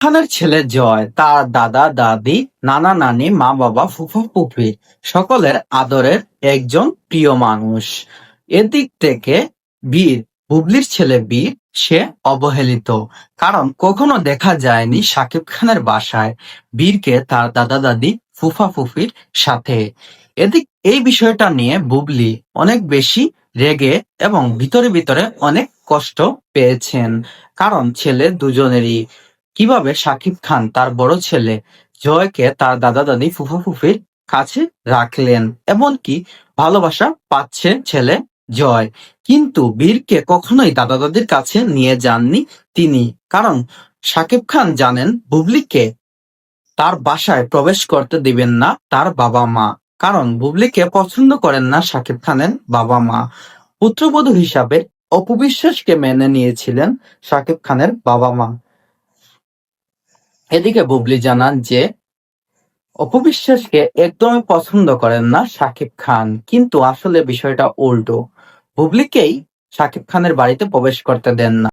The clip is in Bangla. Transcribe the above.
খানের ছেলে জয়, তার দাদা, দাদি, নানা, নানি, মা, বাবা, ফুফা, ফুফি, সকলের আদরের একজন প্রিয় মানুষ। এদিক থেকে বীর, বুবলির ছেলে বীর, সে অবহেলিত। কারণ কখনো দেখা যায়নি শাকিব খানের বাসায় বীরকে তার দাদা, দাদি, ফুফা, ফুফির সাথে। এদিক, এই বিষয়টা নিয়ে বুবলি অনেক বেশি রেগে এবং ভিতরে ভিতরে অনেক কষ্ট পেয়েছেন। কারণ ছেলে দুজনেরই কীভাবে শাকিব খান তার বড় ছেলে জয়কে তার দাদা দাদি ফুফা ফুফির কাছে রাখলেন? এমনকি ভালোবাসা পাচ্ছে ছেলে জয়। কিন্তু বীরকে কখনোই দাদা দাদির কাছে নিয়ে যাননি তিনি। কারণ শাকিব খান জানেন বুবলিকে তার বাসায় প্রবেশ করতে দিবেন না তার বাবা মা। কারণ বুবলিকে পছন্দ করেন না শাকিব খানের বাবা মা। পুত্রবধূ হিসাবে অপবিশ্বাসকে মেনে নিয়েছিলেন শাকিব খানের বাবা মা। এদিকে বুবলি জানান যে, অপবিশ্বাসকে একদমই পছন্দ করেন না শাকিব খান, কিন্তু আসলে বিষয়টা উল্টো। বুবলিকেই শাকিব খানের বাড়িতে প্রবেশ করতে দেন না।